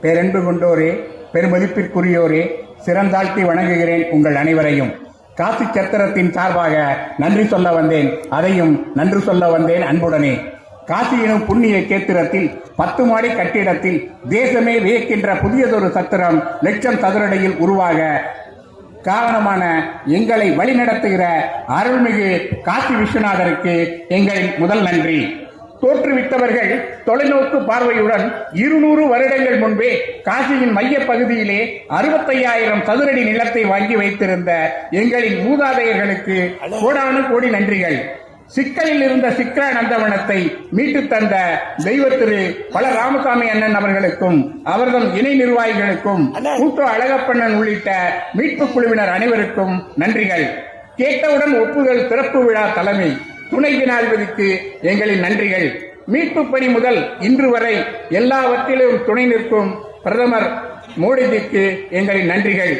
பேரன்பு கொண்டோரே பெருமதிப்பிற்குரியோரே சிறந்தாழ்த்தி வணங்குகிறேன் உங்கள் அனைவரையும். காசி சத்திரத்தின் சார்பாக நன்றி சொல்ல வந்தேன். அதையும் நன்றி சொல்ல வந்தேன் அன்புடனே. காசி எனும் புண்ணிய கேத்திரத்தில் பத்து மாடி கட்டிடத்தில் தேசமே வியக்கின்ற புதியதொரு சத்திரம் லட்சம் சதுரடியில் உருவாக காரணமான எங்களை வழிநடத்துகிற அருள்மிகு காசி விஸ்வநாதருக்கு எங்களின் முதல் நன்றி. தோற்றுவித்தவர்கள் தொலைநோக்கு பார்வையுடன் இருநூறு வருடங்கள் முன்பே காசியின் மைய பகுதியிலே அறுபத்தையாயிரம் சதுரடி நிலத்தை வாங்கி வைத்திருந்த எங்களின் மூதாதையர்களுக்கு கோடானு கோடி நன்றிகள். சிக்கலில் இருந்த சிக்கல நந்தவனத்தை மீட்டு தந்த தெய்வ திரு பல ராமசாமி அண்ணன் அவர்களுக்கும் அவர்தம் இணை நிர்வாகிகளுக்கும் கூட்டோ அழகப்பண்ணன் உள்ளிட்ட மீட்பு குழுவினர் அனைவருக்கும் நன்றிகள். கேட்டவுடன் ஒப்புதல் திறப்பு விழா தலைமை. துணை ஜனாதிபதிக்கு எங்களின் நன்றிகள். மீட்பு பணி முதல் இன்று வரை எல்லாவற்றிலும் துணை நிற்கும் பிரதமர் மோடிஜிக்கு எங்களின் நன்றிகள்.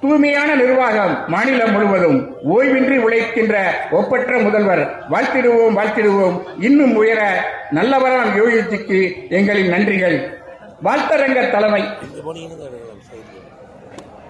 தூய்மையான நிர்வாகம் மாநிலம் முழுவதும் ஓய்வின்றி உழைக்கின்ற ஒப்பற்ற முதல்வர் வாழ்த்திடுவோம் வாழ்த்திடுவோம். இன்னும் உயர நல்லவராம் யோகிஜிக்கு எங்களின் நன்றிகள். வாழ்த்தரங்க தலைமை.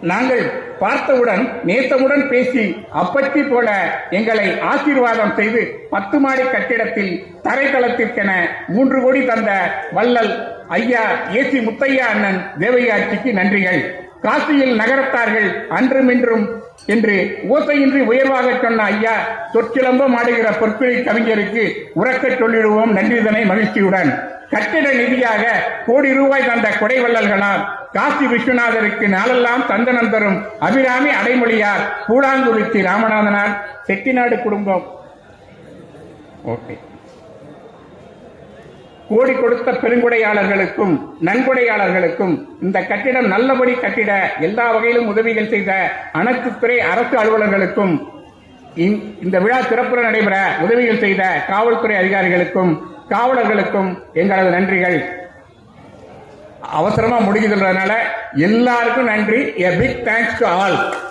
நாங்கள் பார்த்தவுடன் நேத்தவுடன் பேசி அப்பத்தி போல எங்களை ஆசீர்வாதம் செய்து பத்து மாடி கட்டிடத்தில் தரைத்தளத்திற்கென மூன்று கோடி தந்த வள்ளல் ஐயா ஏசி முத்தையா அண்ணன் தேவையாட்சிக்கு நன்றிகள். காசியில் நகரத்தார்கள் அன்றுமின்றும் என்று ஓசையின்றி உயர்வாக சொன்ன ஐயா சொற்கிளம்பம் ஆடுகிற பொற்குழி கவிஞருக்கு உறக்கச் சொல்லிடுவோம் நன்றிதனை மகிழ்ச்சியுடன். கட்டிட நிதியாக கோடி ரூபாய் தந்த கொடைவள்ளல்களால் காசி விஸ்வநாதருக்கு நாளெல்லாம் தந்தனம் தரும் அபிராமி அடைமொழியார் கூழாங்குறிச்சி ராமநாதனார் செட்டிநாடு குடும்பம். ஓகே. கோடி கொடுத்த பெருங்கொடையாளர்களுக்கும் நன்கொடையாளர்களுக்கும் இந்த கட்டிடம் நல்லபடி கட்டிட எல்லா வகையிலும் உதவிகள் செய்த அனைத்து துறை அரசு அலுவலர்களுக்கும் இந்- இந்த விழா சிறப்புற நடைபெற உதவிகள் செய்த காவல்துறை அதிகாரிகளுக்கும் காவலர்களுக்கும் எங்களது நன்றிகள். அவசரமா முடிக்கிறதுனால எல்லாருக்கும் நன்றி. A big thanks to all